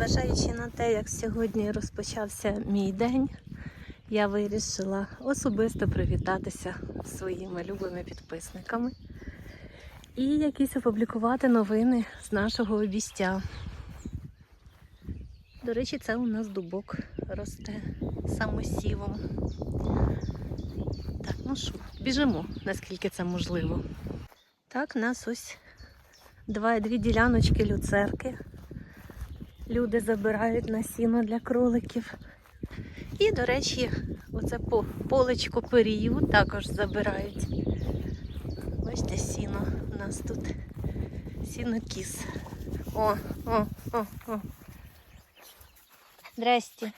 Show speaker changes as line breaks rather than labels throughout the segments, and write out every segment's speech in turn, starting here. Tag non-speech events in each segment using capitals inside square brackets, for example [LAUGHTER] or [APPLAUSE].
Зважаючи на те, як сьогодні розпочався мій день, я вирішила особисто привітатися своїми любими підписниками і якісь опублікувати новини з нашого обістя. До речі, це у нас дубок росте самосівом. Так, ну що, біжимо, наскільки це можливо. Так, нас ось два, дві діляночки люцерки. Люди забирають насінно для кроликів. І, до речі, оце по полечко перію також забирають. Бачите, сіно у нас тут. Сіно кіс. О, о, о, о. Здрасте.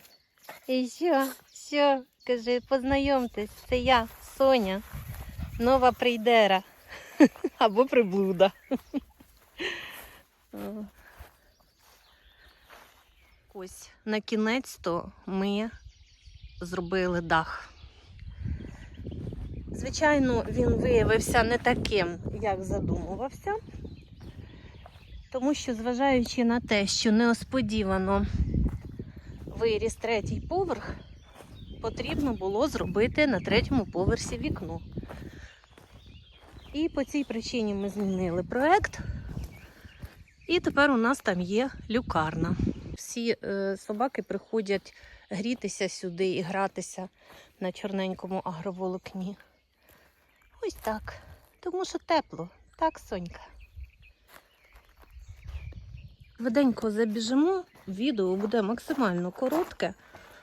І що? Що? Кажи, познайомтесь, це я, Соня, нова прийдера. [LAUGHS] Або приблуда. [LAUGHS] Ось на кінець то ми зробили дах. Звичайно, він виявився не таким, як задумувався, тому що, зважаючи на те, що неосподівано виріс третій поверх, потрібно було зробити на третьому поверсі вікно. І по цій причині ми змінили проект. І тепер у нас там є люкарна. Всі е, собаки приходять грітися сюди і гратися на чорненькому агроволокні. Ось так. Тому що тепло, так, Сонька. Швиденько забіжимо, відео буде максимально коротке,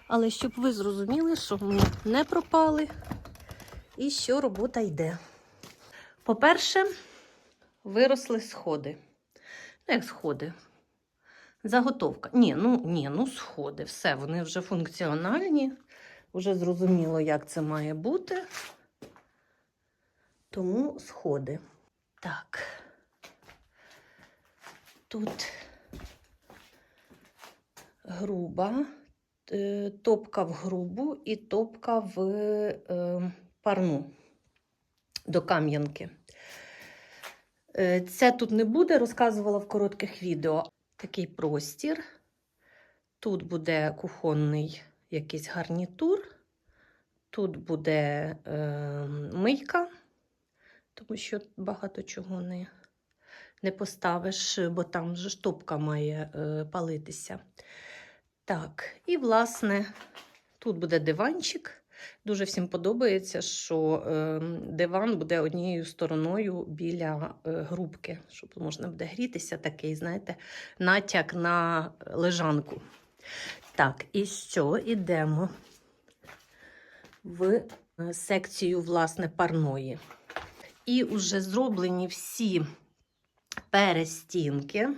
але щоб ви зрозуміли, що ми не пропали і що робота йде. По-перше, виросли сходи. Ну, як сходи? Заготовка. Ні, ну ні, ну сходи. Все, вони вже функціональні. Вже зрозуміло, як це має бути. Тому сходи. Так. Тут груба, е, топка в грубу і топка в е, парну до кам'янки. Е, Це тут не буде, розказувала в коротких відео. Такий простір. Тут буде кухонний якийсь гарнітур, тут буде е, мийка, тому що багато чого не, не поставиш, бо там вже штопка має е, палитися. Так, і, власне, тут буде диванчик. Дуже всім подобається, що е, диван буде однією стороною біля е, грубки, щоб можна буде грітися, такий, знаєте, натяк на лежанку. Так, і що? Ідемо в е, секцію, власне, парної. І вже зроблені всі перестінки.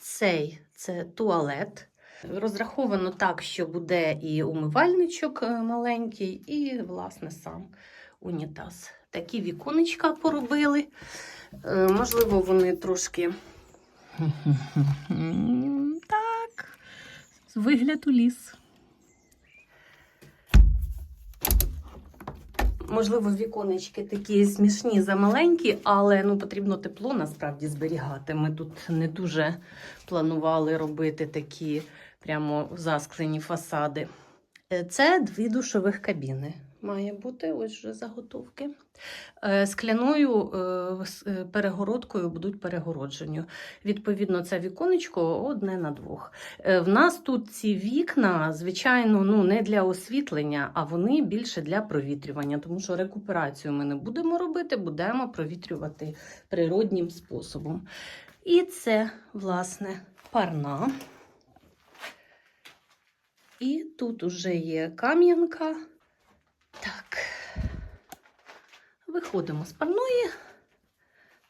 Цей це туалет. Розраховано так, що буде і умивальничок е, маленький, і, власне, сам унітаз. Такі віконечка поробили. Е, Можливо, вони трошки [LAUGHS] так, вигляд у ліс. Можливо, віконечки такі смішні замаленькі, але ну, потрібно тепло насправді зберігати. Ми тут не дуже планували робити такі прямо засклені фасади. Е, Це дві душових кабіни. Має бути ось вже заготовки. Е, Скляною е, перегородкою будуть перегороджені. Відповідно, це віконечко одне на двох. В нас тут ці вікна, звичайно, ну не для освітлення, а вони більше для провітрювання, тому що рекуперацію ми не будемо робити, будемо провітрювати природнім способом. І це, власне, парна. І тут уже є кам'янка. Так. Виходимо з парної,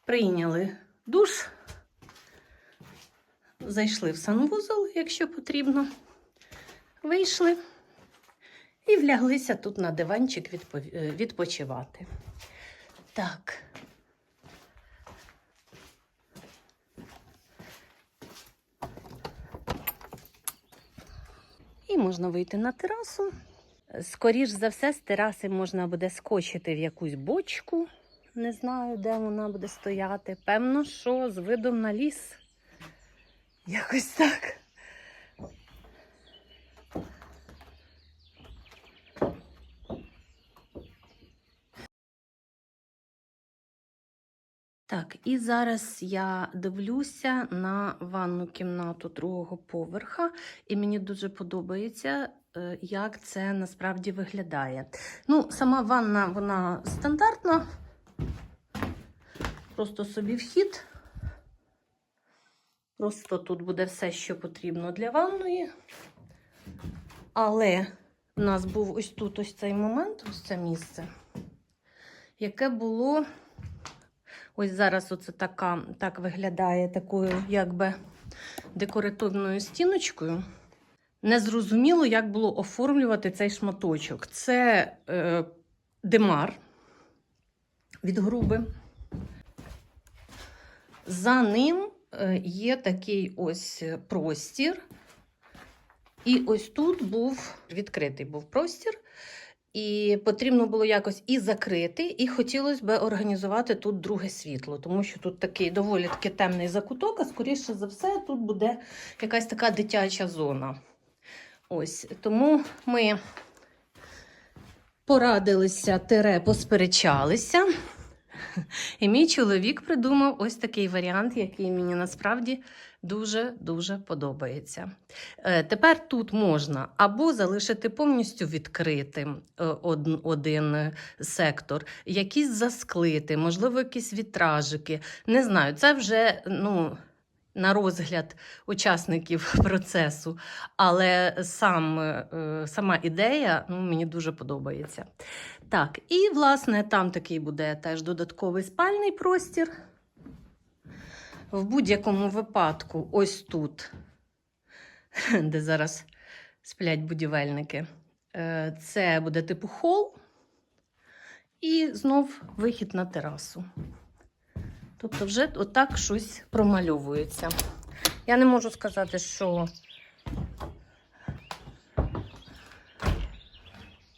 прийняли душ, зайшли в санвузол, якщо потрібно. Вийшли і вляглися тут на диванчик відпо- відпочивати. Так. І можна вийти на терасу. Скоріш за все, з тераси можна буде скочити в якусь бочку. Не знаю, де вона буде стояти. Певно, що з видом на ліс. Якось так. Так, і зараз я дивлюся на ванну кімнату другого поверха, і мені дуже подобається, е, як це насправді виглядає. Ну, сама ванна, вона стандартна, просто собі вхід. Просто тут буде все, що потрібно для ванної. Але в нас був ось тут ось цей момент, ось це місце, яке було. Ось зараз оце така, так виглядає такою, якби декоративною стіночкою. Незрозуміло, як було оформлювати цей шматочок. Це е, димар від груби. За ним е, є такий ось простір. І ось тут був відкритий був простір. І потрібно було якось і закрити, і хотілося б організувати тут друге світло, тому що тут такий доволі таки темний закуток, а скоріше за все, тут буде якась така дитяча зона. Ось тому ми порадилися, тире, посперечалися. І мій чоловік придумав ось такий варіант, який мені насправді дуже-дуже подобається. Е, Тепер тут можна або залишити повністю відкритим е, один сектор, якісь засклити, можливо, якісь вітражики. Не знаю, це вже ну, на розгляд учасників [LAUGHS] процесу, але сам, е, сама ідея ну, мені дуже подобається. Так, і власне там такий буде теж додатковий спальний простір. В будь-якому випадку, ось тут, [LAUGHS] де зараз сплять будівельники, е, це буде типу хол, і знов вихід на терасу. Тобто, вже отак щось промальовується. Я не можу сказати, що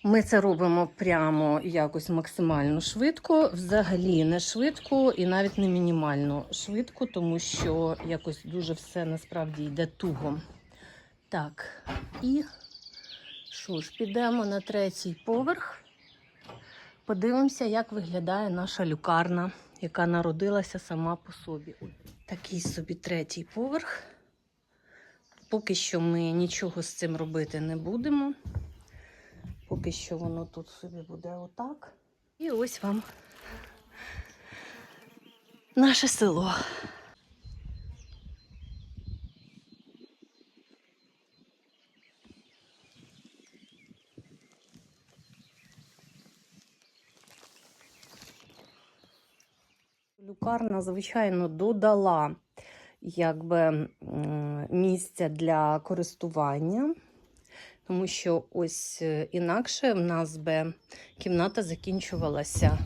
ми це робимо прямо якось максимально швидко, взагалі не швидко і навіть не мінімально швидко, тому що якось дуже все насправді йде туго. Так, і що ж, підемо на третій поверх. Подивимося, як виглядає наша люкарна, яка народилася сама по собі. Такий собі третій поверх. Поки що ми нічого з цим робити не будемо. Поки що воно тут собі буде отак. І ось вам наше село. Люкарна, звичайно, додала якби, місця для користування, тому що ось е, інакше в нас би кімната закінчувалася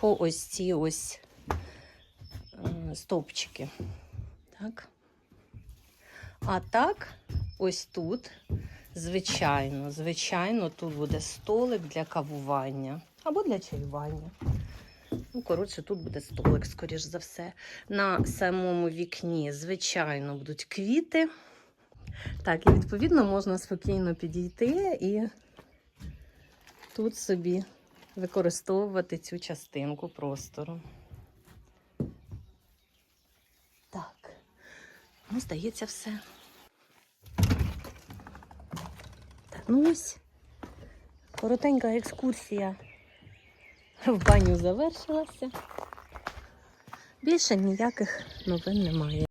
по ось ці ось е, стовпчики. Так. А так, ось тут, звичайно, звичайно, тут буде столик для кавування або для чаювання. Ну, коротше, тут буде столик, скоріш за все. На самому вікні, звичайно, будуть квіти. Так, і відповідно можна спокійно підійти і тут собі використовувати цю частинку простору. Так, ну, здається, все. Так, ну ось коротенька екскурсія в баню завершилася. Більше ніяких новин немає.